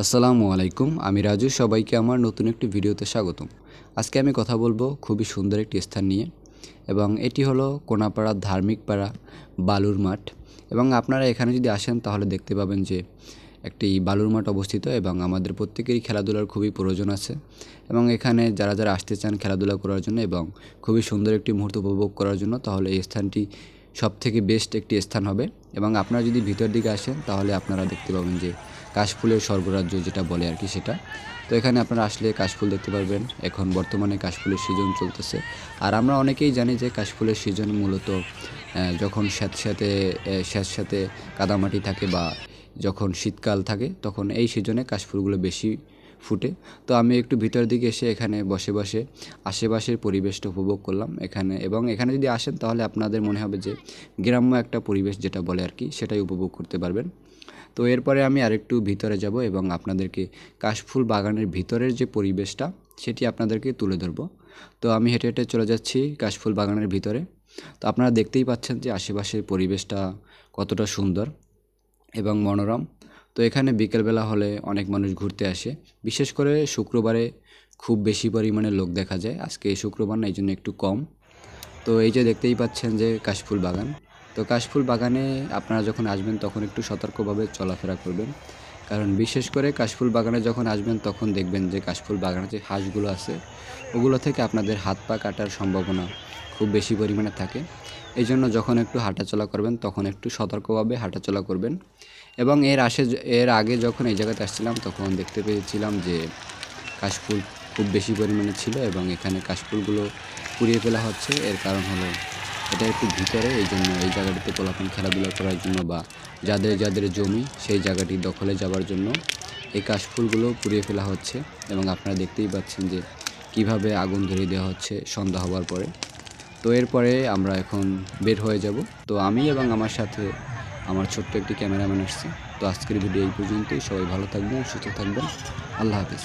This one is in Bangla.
আসসালামু আলাইকুম, আমি রাজু, সবাইকে আমার নতুন একটি ভিডিওতে স্বাগতম। আজকে আমি কথা বলব খুবই সুন্দর একটি স্থান নিয়ে, এবং এটি হলো কোনাপাড়া ধার্মিক পাড়া, বালুর মাঠ। এবং আপনারা এখানে যদি আসেন, তাহলে দেখতে পাবেন যে একটি বালুর মাঠ অবস্থিত, এবং আমাদের প্রত্যেকেরই খেলাধুলার খুবই প্রয়োজন আছে। এবং এখানে যারা যারা আসতে চান খেলাধুলা করার জন্য, এবং খুবই সুন্দর একটি মুহূর্ত উপভোগ করার জন্য, তাহলে এই স্থানটি সব থেকে বেস্ট একটি স্থান হবে। এবং আপনারা যদি ভিতর দিকে আসেন, তাহলে আপনারা দেখতে পাবেন যে কাশফুলের স্বর্গরাজ্য যেটা বলে আর কি সেটা। তো এখানে আপনারা আসলে কাশফুল দেখতে পারবেন। এখন বর্তমানে কাশফুলের সিজন চলতেছে। আর আমরা অনেকেই জানি যে কাশফুলের সিজন মূলত যখন স্যাঁতস্যাঁতে স্যাঁতস্যাঁতে কাদামাটি থাকে বা যখন শীতকাল থাকে, তখন এই সিজনে কাশফুলগুলো বেশি ফুটে। তো আমি একটু ভিতর দিকে এসে এখানে বসে বসে আশেপাশের পরিবেশটা উপভোগ করলাম এখানে। এবং এখানে যদি আসেন তাহলে আপনাদের মনে হবে যে গ্রাম্য একটা পরিবেশ যেটা বলে আর কি, সেটাই উপভোগ করতে পারবেন। তো এরপরে আমি আরেকটু ভিতরে যাব এবং আপনাদেরকে কাশফুল বাগানের ভিতরের যে পরিবেশটা, সেটি আপনাদেরকে তুলে ধরবো। তো আমি হেঁটে হেঁটে চলে যাচ্ছি কাশফুল বাগানের ভিতরে। তো আপনারা দেখতেই পাচ্ছেন যে আশেপাশের পরিবেশটা কতটা সুন্দর এবং মনোরম। তো এখানে বিকেলবেলা হলে অনেক মানুষ ঘুরতে আসে। বিশেষ করে শুক্রবারে খুব বেশি পরিমাণে লোক দেখা যায়। আজকে শুক্রবার না, এই জন্য একটু কম। তো এই যে দেখতেই পাচ্ছেন যে কাশফুল বাগান। তো কাশফুল বাগানে আপনারা যখন আসবেন তখন একটু সতর্কভাবে চলাফেরা করবেন। কারণ বিশেষ করে কাশফুল বাগানে যখন আসবেন তখন দেখবেন যে কাশফুল বাগানে যে হাঁসগুলো আছে, ওগুলো থেকে আপনাদের হাত পা কাটার সম্ভাবনা খুব বেশি পরিমাণে থাকে। এই জন্য যখন একটু হাঁটাচলা করবেন তখন একটু সতর্কভাবে হাঁটাচলা করবেন। এবং এর আসে এর আগে যখন এই জায়গাতে আসছিলাম তখন দেখতে পেয়েছিলাম যে কাশফুল খুব বেশি পরিমাণে ছিল এবং এখানে কাশফুলগুলো পুড়িয়ে ফেলা হচ্ছে। এর কারণ হলো এটা একটু ভিতরে, এই জন্য এই জায়গাটিতে পোলাপান খেলাধুলা করার জন্য বা যাদের যাদের জমি, সেই জায়গাটি দখলে যাওয়ার জন্য এই কাশফুলগুলো পুড়িয়ে ফেলা হচ্ছে এবং আপনারা দেখতেই পাচ্ছেন যে কীভাবে আগুন ধরিয়ে দেওয়া হচ্ছে সন্ধ্যা হওয়ার পরে। তো এরপরে আমরা এখন বের হয়ে যাব। তো আমি এবং আমার সাথে আমার ছোট্ট একটি ক্যামেরাম্যান আসছে। তো আজকের ভিডিও এই পর্যন্তই। সবাই ভালো থাকবেন, সুস্থ থাকবেন। আল্লাহ হাফিজ।